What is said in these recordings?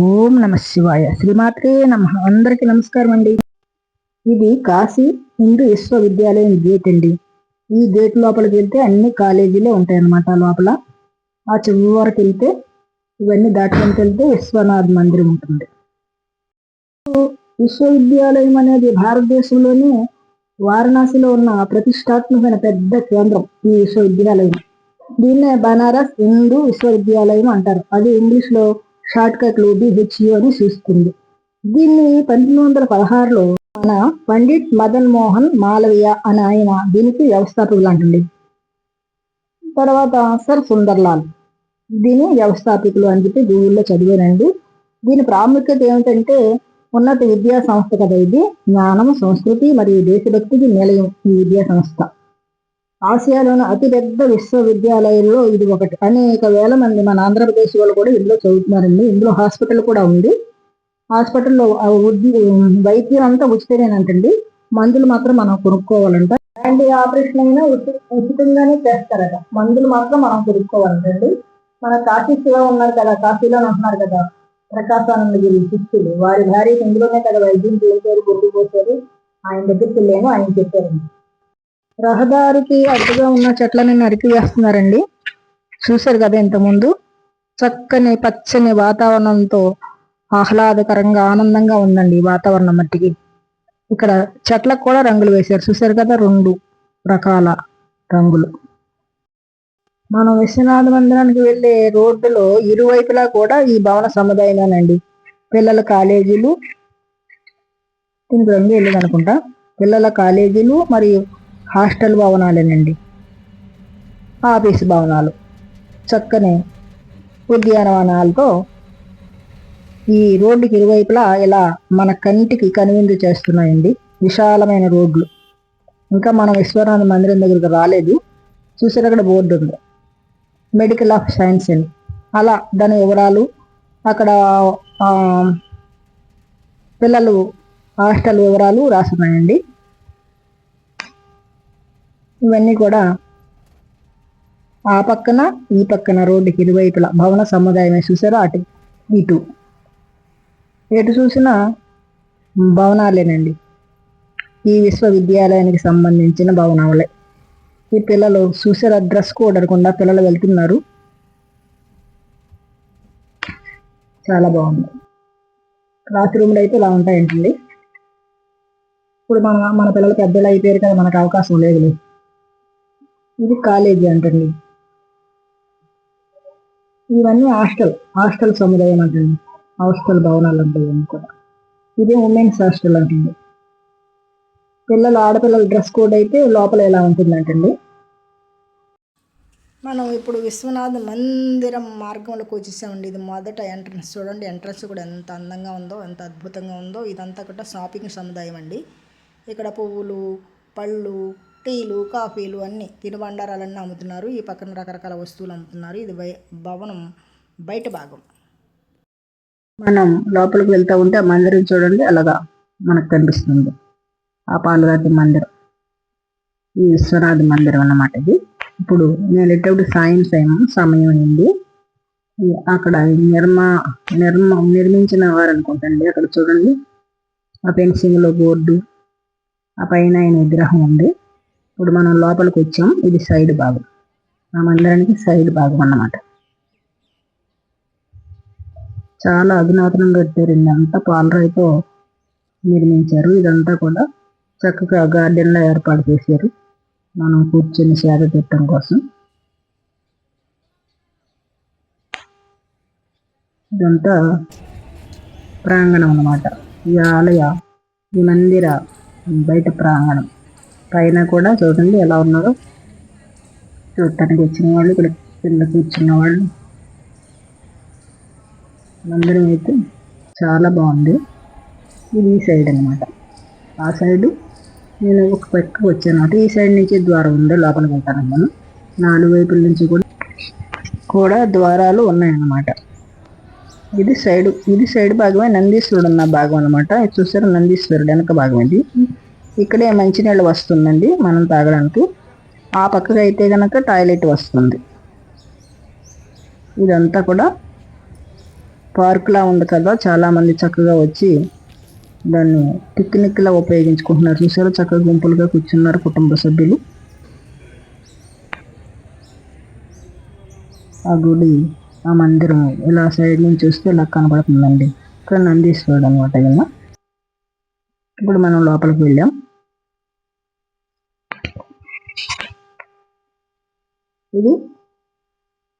ఓం నమ శివాయ. శ్రీమాత్రే నమ. అందరికి నమస్కారం అండి. ఇది కాశీ హిందూ విశ్వవిద్యాలయం గేట్ అండి. ఈ గేట్ లోపలికి వెళ్తే అన్ని కాలేజీలే ఉంటాయి అన్నమాట లోపల. ఆ చివరి వరకు వెళ్తే ఇవన్నీ దాటుకొని వెళ్తే విశ్వనాథ్ మందిరం ఉంటుంది. విశ్వవిద్యాలయం అనేది భారతదేశంలోని వారణాసిలో ఉన్న ప్రతిష్టాత్మకమైన పెద్ద కేంద్రం ఈ విశ్వవిద్యాలయం. దీన్నే బనారస్ హిందూ విశ్వవిద్యాలయం అంటారు. అది ఇంగ్లీష్ లో షార్ట్ కట్లో బిహెచ్యు అని సూచిస్తుంది దీన్ని పంతొమ్మిది వందల పదహారులో మన పండిట్ మదన్ మోహన్ మాలవీయ అని ఆయన దీనికి వ్యవస్థాపకులు అంటుంది తర్వాత సర్ సుందర్లాల్. దీని వ్యవస్థాపకులు అని చెప్పి గూగుల్లో చదివానండి. దీని ప్రాముఖ్యత ఏమిటంటే ఉన్నత విద్యా సంస్థ కదా ఇది. జ్ఞానం సంస్కృతి మరియు దేశభక్తికి నిలయం ఈ విద్యా సంస్థ. ఆసియాలోని అతిపెద్ద విశ్వవిద్యాలయంలో ఇది ఒకటి. అనేక వేల మంది మన ఆంధ్రప్రదేశ్ వాళ్ళు కూడా ఇందులో చదువుతున్నారండి. ఇందులో హాస్పిటల్ కూడా ఉంది. హాస్పిటల్లో వైద్యం అంతా ఉచితమేనంటండి. మందులు మాత్రం మనం కొనుక్కోవాలంట. అండ్ ఆపరేషన్ అయినా ఉచితంగానే చేస్తారట. మందులు మాత్రం మనం కొనుక్కోవాలంటండి. మన కాశీ శివ ఉన్నారు కదా కాశీలో ఉంటున్నారు కదా ప్రకాశానంద గిరి శిష్యులు. వారి భార్య ఇందులోనే కదా వైద్యం చేశారు గుడ్డు ఆయన దగ్గరికి లేము ఆయన చెప్పారండి. రహదారికి అడ్డుగా ఉన్న చెట్లని నరికి వేస్తున్నారండి. చూశారు కదా ఇంతకుముందు? చక్కని పచ్చని వాతావరణంతో ఆహ్లాదకరంగా ఆనందంగా ఉందండి వాతావరణం మట్టికి. ఇక్కడ చెట్లకు కూడా రంగులు వేశారు. చూశారు కదా? రెండు రకాల రంగులు. మనం విశ్వనాథ మందిరానికి వెళ్ళే రోడ్డులో ఇరువైపులా కూడా ఈ భవన సముదాయమేనండి. పిల్లల కాలేజీలు. దీనికి రంగు వెళ్ళదు అనుకుంటా పిల్లల కాలేజీలు మరియు హాస్టల్ భవనాలేనండి. ఆఫీస్ భవనాలు. చక్కని ఉద్యానవనాలతో ఈ రోడ్డుకి ఇరువైపులా ఇలా మన కంటికి కనువిందు చేస్తున్నాయండి. విశాలమైన రోడ్లు. ఇంకా మనం విశ్వనాథ మందిరం దగ్గరికి రాలేదు. చూసారు అక్కడ బోర్డు ఉంది. మెడికల్ ఆఫ్ సైన్స్ అని. అలా దాని వివరాలు అక్కడ పిల్లలు హాస్టల్ వివరాలు రాస్తున్నాయండి. ఇవన్నీ కూడా ఆ పక్కన ఈ పక్కన రోడ్డుకి ఇరువైపులా భవన సముదాయమే చూసారా? అటు ఇటు. ఎటు చూసినా భవనాలేనండి. ఈ విశ్వవిద్యాలయానికి సంబంధించిన భవనాలే. ఈ పిల్లలు చూసారు? డ్రెస్ కోడ్ అనకుండా పిల్లలు వెళ్తున్నారు. చాలా బాగుంది. క్లాస్ రూమ్లు అయితే ఇలా ఉంటాయంటండి. ఇప్పుడు మన మన పిల్లలు పెద్దలు అయిపోయారు కదా మనకు అవకాశం లేదు ఇది కాలేజీ అంటండి ఇవన్నీ హాస్టల్ హాస్టల్ సముదాయం అంటండి హాస్టల్ భవనాలు అంటాయి కూడా. ఇది ఉమెన్స్ హాస్టల్ అంటుంది. పిల్లలు ఆడపిల్లల డ్రెస్ కోడ్ అయితే లోపల ఎలా ఉంటుందంటండి మనం ఇప్పుడు విశ్వనాథ మందిరం మార్గంలోకి వచ్చేసామండి ఇది మొదట ఎంట్రన్స్ చూడండి. ఎంట్రన్స్ కూడా ఎంత అందంగా ఉందో ఎంత అద్భుతంగా ఉందో ఇదంతా కూడా షాపింగ్ సముదాయం అండి. ఇక్కడ పువ్వులు పళ్ళు టీలు కాఫీలు అన్నీ తినుబండారాలన్నీ అమ్ముతున్నారు. ఈ పక్కన రకరకాల వస్తువులు అమ్ముతున్నారు. ఇది భవనం బయట భాగం. మనం లోపలికి వెళ్తా ఉంటే ఆ మందిరం చూడండి. అలాగా మనకు కనిపిస్తుంది. ఆ పాలరాతి మందిరం. ఈ విశ్వనాథ మందిరం అన్నమాట ఇది. ఇప్పుడు నేను ఎటువంటి సాయం సమయం అయింది అక్కడ నిర్మా నిర్మ నిర్మించిన వారు అనుకుంటండి అక్కడ చూడండి. ఆ పెన్సింగ్లో బోర్డు. ఆ పైన ఆయన విగ్రహం ఉంది. ఇప్పుడు మనం లోపలికి వచ్చాం. ఇది సైడ్ భాగం. ఆ మందిరానికి సైడ్ భాగం అన్నమాట. చాలా అధునాతనంగా కట్టారండి అంతా పాలరాయితో నిర్మించారు. ఇదంతా కూడా చక్కగా గార్డెన్లో ఏర్పాటు చేశారు. మనం కూర్చొని సేద పెట్టడం కోసం. ఇదంతా ప్రాంగణం అన్నమాట. ఈ ఆలయ ఈ మందిర బయట ప్రాంగణం. పైన కూడా చూడండి ఎలా ఉన్నారో. చూడటానికి వచ్చిన వాళ్ళు ఇక్కడ కింద కూర్చున్న వాళ్ళు. మందిరం అయితే చాలా బాగుంది. ఇది ఈ సైడ్ అన్నమాట. ఆ సైడు నేను ఒక పక్క వచ్చాను. ఈ సైడ్ నుంచి ద్వారం ఉంది లోపలికి వెళ్తాను మనం నాలుగు వైపుల నుంచి కూడా కూడా ద్వారాలు ఉన్నాయన్నమాట. ఇది సైడ్ ఇది సైడ్ భాగమే నందీశ్వరుడు ఉన్న భాగం అన్నమాట. ఇది చూసారు? నందీశ్వరుడు వెనక భాగం ఇది. ఇక్కడే మంచినీళ్ళు వస్తుందండి మనం తాగడానికి. ఆ పక్కకు అయితే కనుక టాయిలెట్ వస్తుంది. ఇదంతా కూడా పార్కులా ఉంది కదా చాలామంది చక్కగా వచ్చి దాన్ని పిక్నిక్లా ఉపయోగించుకుంటున్నారు. చూసారు? చక్కగా గుంపులుగా కూర్చున్నారు కుటుంబ సభ్యులు. ఆ గుడి ఆ మందిరం ఇలా సైడ్ నుంచి చూస్తే ఇలా కనపడుతుందండి. ఇక్కడ నందీశ్వరుడు అనమాట ఇలా ఇప్పుడు మనం లోపలికి వెళ్ళాం. ఇది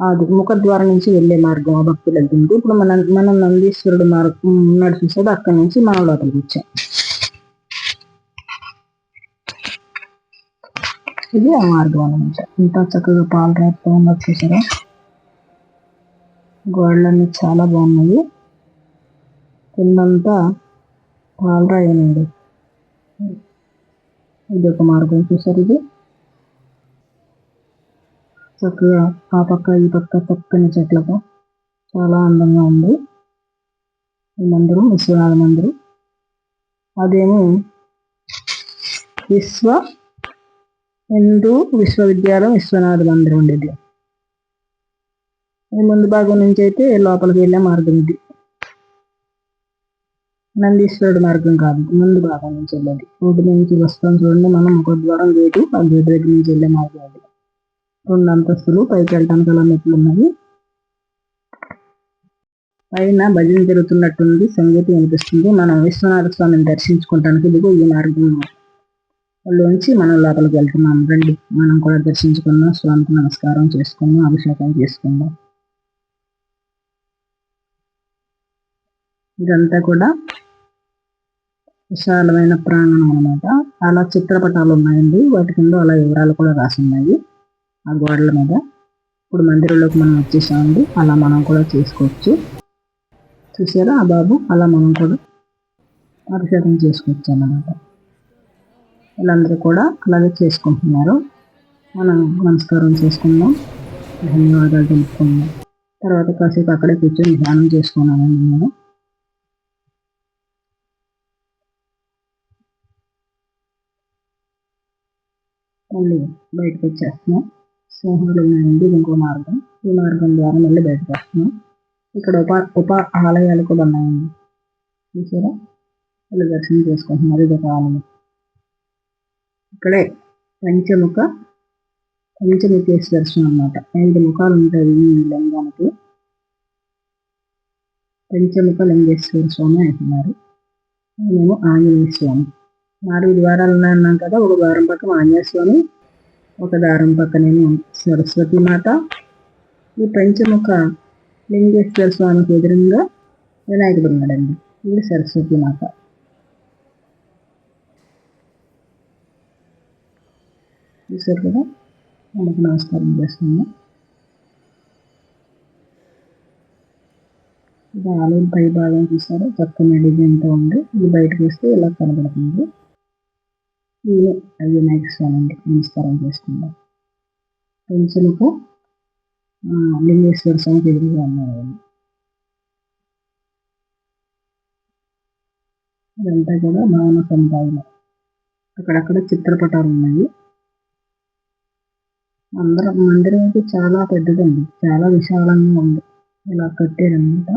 అది ముఖద్వారం నుంచి వెళ్ళే మార్గం ఆ భక్తులు దిండు ఇప్పుడు మన మనం నందీశ్వరుడు మార్గం ఉన్నాడు చూసాడు అక్కడి నుంచి మనం లోపలికి వచ్చాం. ఇది ఆ మార్గం అనమాట ఇంత చక్కగా పాలు రాస్తూ ఉన్నది చూసారా? గోడలన్నీ చాలా బాగున్నాయి. కిందంతా పాలరాయనండి ఇది ఒక మార్గం చూసారు ఇది. చక్కగా ఆ పక్క ఈ పక్క పక్కన చెట్లతో చాలా అందంగా ఉంది. ఈ మందిరం విశ్వనాథ మందిరం. అదేమో? విశ్వ హిందూ విశ్వవిద్యాలయం విశ్వనాథ మందిరం ఉండేది. ఈ ముందు భాగం నుంచి అయితే లోపలికి వెళ్ళే మార్గం ఇది. నందీశ్వరుడు మార్గం కాదు. ముందు భాగం నుంచి వెళ్ళేది. రోడ్డు నుంచి వస్తాం చూడండి. మనం ఒక ద్వారం గేటు ఆ గేటు దగ్గర నుంచి వెళ్ళే మార్గం అది. రెండు అంతస్తులు పైకి వెళ్ళడానికి అలా మెట్లు ఉన్నాయి పైన భజన జరుగుతున్నట్టుంది. సంగీతం వినిపిస్తుంది. మనం విశ్వనాథ స్వామిని దర్శించుకోవటానికి ఇదిగో ఈ మార్గం. లోంచి మనం లోపలికి వెళ్తున్నాం. రండి. మనం కూడా దర్శించుకుందాం. స్వామికి నమస్కారం చేసుకుందాం. అభిషేకం చేసుకుందాం. ఇదంతా కూడా విశాలమైన ప్రాంగణం అనమాట అలా చిత్రపటాలు ఉన్నాయండి. వాటి కింద అలా వివరాలు కూడా రాసి ఉన్నాయి ఆ గోడల మీద. ఇప్పుడు మందిరంలోకి మనం వచ్చేసామండి. అలా మనం కూడా చేసుకోవచ్చు. చూసారా ఆ బాబు? అలా మనం కూడా అభిషేకం చేసుకోవచ్చు అన్నమాట. వీళ్ళందరూ కూడా అలాగే చేసుకుంటున్నారు. మనం నమస్కారం చేసుకుందాం. ధన్యవాదాలు తెలుపుకుందాం. తర్వాత కాసేపు అక్కడే కూర్చొని ధ్యానం చేసుకున్నానండి నేను. మళ్ళీ బయటకు వచ్చేస్తున్నాం సింహాలు ఉన్నాయండి ఇంకో మార్గం. ఈ మార్గం ద్వారా మళ్ళీ బయటకు వస్తున్నాం ఇక్కడ ఉప ఉప ఆలయాలు కూడా ఉన్నాయండి చూసారా? వాళ్ళు దర్శనం చేసుకుంటున్నారు ఇది ఒక ఆలయం. ఇక్కడే పంచముఖ పంచముఖేశ్వర దర్శనం అనమాట ఐదు ముఖాలు ఉంటాయి ఈ లింగానికి. పంచముఖ లింగేశ్వర స్వామి అంటున్నారు. మేము ఆంజనేయ స్వామి. నాలుగు ద్వారాలు ఉన్నాయన్నాం కదా ఒక ద్వారం పక్కన ఆంజనేయ స్వామి ఒక ద్వారం పక్కనేమో సరస్వతి మాత. ఈ పంచముఖ లింగేశ్వర స్వామికి ఎదురుగా వినాయకుడు ఉన్నాడండి. ఇది సరస్వతి మాత. చూసారు కదా? మనకు నమస్కారం చేస్తున్నాము ఇది ఆలయం పై భాగం చూసారు చక్కని డిజైన్తో ఉంది. ఇది బయటకు వస్తే ఇలా కనబడుతుంది. నేను వినాయక స్వామి నమస్కారం చేసుకుందాం. పెంచులకు లింగేశ్వర స్వామికి ఎదురుగా ఉన్నారు. ఇదంతా కూడా భవన సముదాయం అక్కడక్కడ చిత్రపటాలు ఉన్నాయి. అందరం మందిరం అయితే చాలా పెద్దదండి చాలా విశాలంగా ఉంది. ఇలా కట్టారనమాట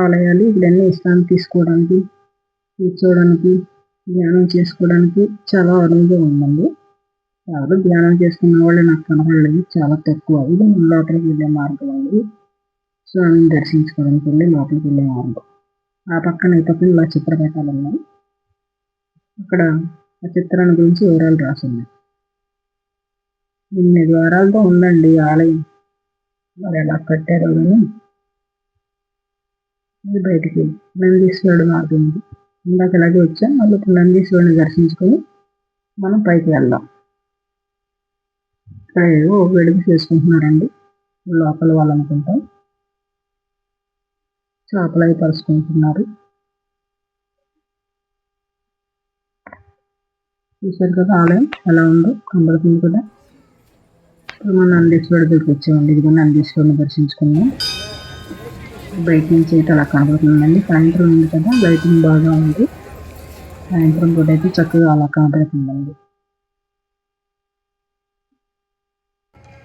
ఆలయాలు ఇవన్నీ విశ్రాంతి తీసుకోవడానికి కూర్చోవడానికి. ధ్యానం చేసుకోవడానికి చాలా అరుదుగా ఉందండి. ఎవరు ధ్యానం చేసుకున్న వాళ్ళు నాకు కనపడలేదు చాలా తక్కువ. ఇది లోపలికి వెళ్ళే మార్గం అండి. స్వామిని దర్శించుకోవడానికి వెళ్ళి లోపలికి వెళ్ళే మార్గం. ఆ పక్కన ఈ పక్కన ఇలా చిత్రపటాలు ఉన్నాయి. అక్కడ ఆ చిత్రాన్ని గురించి వివరాలు రాసున్నాయి ఇన్ని ద్వారాలతో ఉందండి ఆలయం. మరి ఎలా కట్టారో కానీ ఇది బయటికి నందీశ్వరుడు మార్గం ఉంది ఇందాక ఇలాగే వచ్చాం. మళ్ళీ ఇప్పుడు నందీశ్వరుని దర్శించుకొని మనం పైకి వెళ్దాం. ఇక్కడ ఏవో వెలుగు చేసుకుంటున్నారండి. లోపల వాళ్ళు అనుకుంటాం. చేపలు అవి పరుచుకుంటున్నారు. చూశారు కదా ఆలయం ఎలా ఉందో? కనబడుతుంది కదా. ఇప్పుడు మనం నందీశ్వరుడి దగ్గరికి వచ్చామండి. ఇదిగో నందీశ్వరుని దర్శించుకున్నాం. బయట చేయటం అలా కనబడుతుందండి. సాయంత్రం ఉంది కదా లైటింగ్ బాగా ఉంది. సాయంత్రం కూడా అయితే చక్కగా అలా కనబడుతుందండి.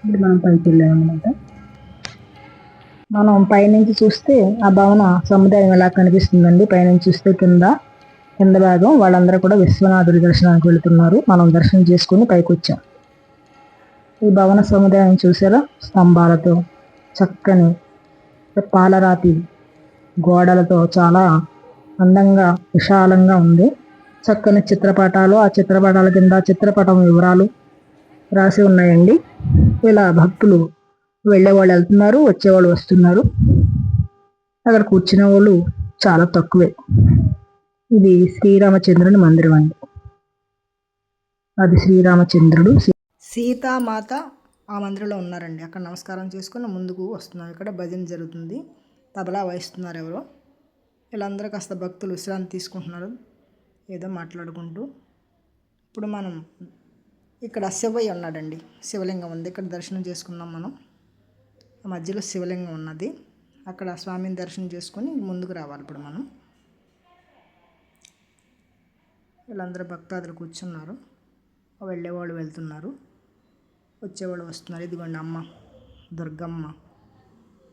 ఇప్పుడు మనం పైకి వెళ్ళామన్నమాట. మనం పైనుంచి చూస్తే ఆ భవన సముదాయం ఎలా కనిపిస్తుందండి? పైనుంచి చూస్తే కింద కింద భాగం వాళ్ళందరూ కూడా విశ్వనాథుడి దర్శనానికి వెళుతున్నారు. మనం దర్శనం చేసుకుని పైకి వచ్చాం. ఈ భవన సముదాయం చూసారా? స్తంభాలతో చక్కని పాలరాతి గోడలతో చాలా అందంగా విశాలంగా ఉంది. చక్కని చిత్రపటాలు ఆ చిత్రపటాల కింద చిత్రపటం వివరాలు రాసి ఉన్నాయండి. ఇలా భక్తులు వెళ్ళేవాళ్ళు వెళ్తున్నారు వచ్చేవాళ్ళు వస్తున్నారు. అక్కడ కూర్చునే వాళ్ళు చాలా తక్కువే. ఇది శ్రీరామచంద్రుని మందిరం అండి. అది శ్రీరామచంద్రుడు. సీతామాత ఆ మందిరంలో ఉన్నారండి. అక్కడ నమస్కారం చేసుకుని ముందుకు వస్తున్నారు. ఇక్కడ భజన జరుగుతుంది. తబలా వహిస్తున్నారు ఎవరో. వీళ్ళందరూ కాస్త భక్తులు విశ్రాంతి తీసుకుంటున్నారు. ఏదో మాట్లాడుకుంటూ. ఇప్పుడు మనం ఇక్కడ శివయ్య ఉన్నాడండి. శివలింగం ఉంది. ఇక్కడ దర్శనం చేసుకున్నాం మనం. ఆ మధ్యలో శివలింగం ఉన్నది. అక్కడ స్వామిని దర్శనం చేసుకొని ముందుకు రావాలి ఇప్పుడు మనం. వీళ్ళందరూ భక్తాదులు కూర్చున్నారు. వెళ్ళేవాళ్ళు వెళ్తున్నారు. వచ్చేవాళ్ళు వస్తున్నారు. ఇదిగోండి అమ్మ దుర్గమ్మ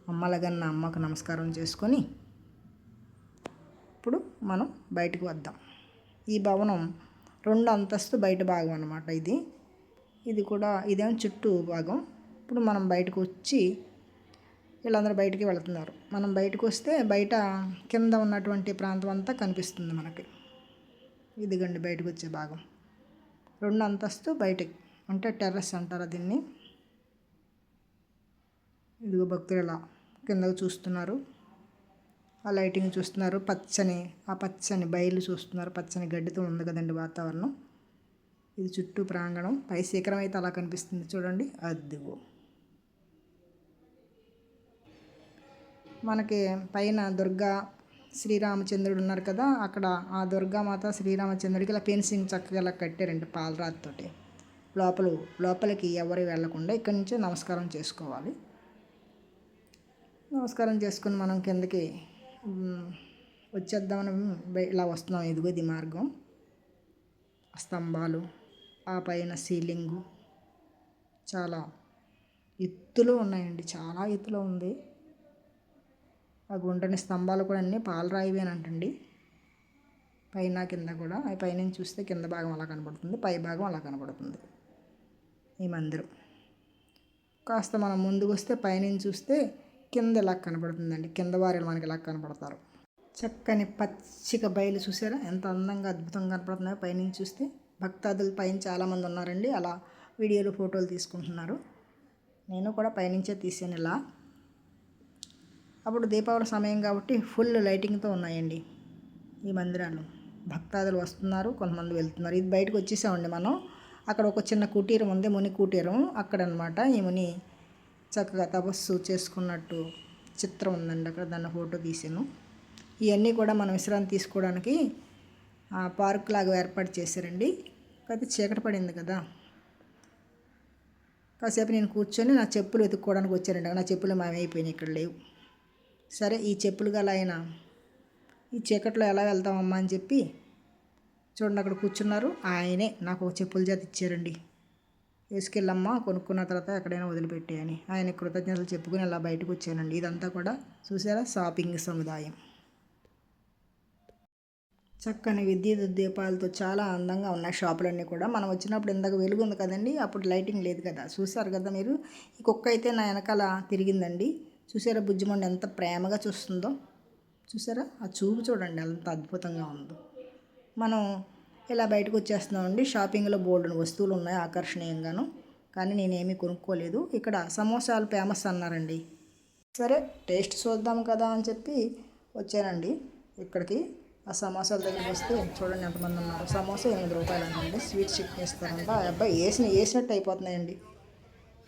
అమ్మలగన్న అమ్మకు నమస్కారం చేసుకొని ఇప్పుడు మనం బయటకు వద్దాం. ఈ భవనం రెండు అంతస్తు బయట భాగం అనమాట ఇది. ఇది కూడా ఇదేమో చుట్టూ భాగం. ఇప్పుడు మనం బయటకు వచ్చి వీళ్ళందరూ బయటికి వెళుతున్నారు. మనం బయటకు వస్తే బయట కింద ఉన్నటువంటి ప్రాంతం అంతా కనిపిస్తుంది మనకి. ఇదిగండి బయటకు వచ్చే భాగం. రెండు అంతస్తు బయటకి. అంటే టెర్రస్ అంటారు దీన్ని. ఇదిగో భక్తులు ఇలా కిందకు చూస్తున్నారు. ఆ లైటింగ్ చూస్తున్నారు. పచ్చని ఆ పచ్చని బయలు చూస్తున్నారు. పచ్చని గడ్డితో ఉంది కదండి వాతావరణం. ఇది చుట్టూ ప్రాంగణం. పై శిఖరం అయితే అలా కనిపిస్తుంది చూడండి. అదిగో. మనకి పైన దుర్గా శ్రీరామచంద్రుడు ఉన్నారు కదా. అక్కడ ఆ దుర్గామాత శ్రీరామచంద్రుడికి ఇలా పెన్సింగ్ చక్కగా ఇలా కట్టారండి పాలరాతితోటి. లోపల లోపలికి ఎవరు వెళ్ళకుండా ఇక్కడి నుంచే నమస్కారం చేసుకోవాలి. నమస్కారం చేసుకుని మనం కిందకి వచ్చేద్దామని ఇలా వస్తున్నాం. ఇదిగో ఇది మార్గం. స్తంభాలు ఆ పైన సీలింగు చాలా ఎత్తులో ఉన్నాయండి. చాలా ఎత్తులో ఉంది. ఆ గుంటని స్తంభాలు కూడా అన్నీ పాలరాయివేనంటండి పైన కింద కూడా అవి పైనుంచి చూస్తే కింద భాగం అలా కనబడుతుంది పై భాగం అలా కనబడుతుంది. ఈ మందిరం కాస్త మనం ముందుకు వస్తే పైనుంచి చూస్తే కింద ఇలా కనబడుతుందండి. కింద వారిలు మనకి ఇలా కనబడతారు. చక్కని పచ్చిక బయలు చూసారా? ఎంత అందంగా అద్భుతంగా కనపడుతున్నాయో. పైనుంచి చూస్తే భక్తాదులు పైన చాలామంది ఉన్నారండి. అలా వీడియోలు ఫోటోలు తీసుకుంటున్నారు. నేను కూడా పైనుంచే తీసాను ఇలా. అప్పుడు దీపావళి సమయం కాబట్టి ఫుల్ లైటింగ్తో ఉన్నాయండి ఈ మందిరాలు. భక్తాదులు వస్తున్నారు కొంతమంది వెళ్తున్నారు. ఇది బయటకు వచ్చేసామండి మనం. అక్కడ ఒక చిన్న కుటీరం ఉంది ముని కుటీరం. అక్కడ అనమాట ఈ ముని చక్కగా తపస్సు చేసుకున్నట్టు చిత్రం ఉందండి అక్కడ దాన్ని ఫోటో తీసాను ఇవన్నీ కూడా మనం విశ్రాంతి తీసుకోవడానికి పార్క్ లాగా ఏర్పాటు చేశారండి. కాకపోతే చీకటి పడింది కదా. కాసేపు నేను కూర్చొని నా చెప్పులు వెతుక్కోవడానికి వచ్చారండి నా చెప్పులు మామైపోయినాయి ఇక్కడ లేవు. సరే ఈ చెప్పులు గల ఆయన ఈ చీకట్లో ఎలా వెళ్తామమ్మా అని చెప్పి చూడండి అక్కడ కూర్చున్నారు. ఆయనే నాకు ఒక చెప్పుల జాతి ఇచ్చారండి. వేసుకెళ్ళమ్మా కొనుక్కున్న తర్వాత ఎక్కడైనా వదిలిపెట్టేయని. ఆయన కృతజ్ఞతలు చెప్పుకుని అలా బయటకు వచ్చానండి. ఇదంతా కూడా చూసారా? షాపింగ్ సముదాయం. చక్కని విద్యుత్ దీపాలతో చాలా అందంగా ఉన్నాయి షాపులన్నీ కూడా. మనం వచ్చినప్పుడు ఇందాక వెలుగు ఉంది కదండి అప్పుడు లైటింగ్ లేదు కదా. చూసారు కదా మీరు? ఈ కుక్క అయితే నా వెనకాల తిరిగిందండి. చూసారా బుజ్జిమండి ఎంత ప్రేమగా చూస్తుందో? చూసారా? ఆ చూపు చూడండి ఎంత అద్భుతంగా ఉందో. మనం ఇలా బయటకు వచ్చేస్తున్నామండి. షాపింగ్లో బోల్డ్ వస్తువులు ఉన్నాయి ఆకర్షణీయంగాను. కానీ నేనేమీ కొనుక్కోలేదు. ఇక్కడ సమోసాలు ఫేమస్ అన్నారండి. సరే టేస్ట్ చూద్దాం కదా అని చెప్పి వచ్చానండి. ఇక్కడికి ఆ సమోసాల దగ్గరికి వస్తే చూడండి ఎంతమంది ఉన్నారు. సమోసా ఎనిమిది రూపాయలు అంటండి స్వీట్ చికెన్ ఇస్తారంట. ఆ అబ్బాయి వేసిన వేసినట్టు అయిపోతున్నాయండి.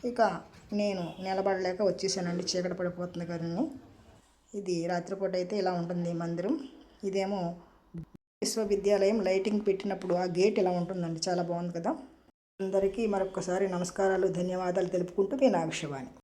ఇక నేను నిలబడలేక వచ్చేసానండి. చీకటి పడిపోతుంది కానీ ఇది రాత్రిపూట అయితే ఇలా ఉంటుంది మందిరం. ఇదేమో విశ్వవిద్యాలయం లైటింగ్ పెట్టినప్పుడు ఆ గేట్ ఎలా ఉంటుందండి? చాలా బాగుంది కదా? అందరికీ మరొకసారి నమస్కారాలు ధన్యవాదాలు తెలుపుకుంటూ మీ నాగశివాణి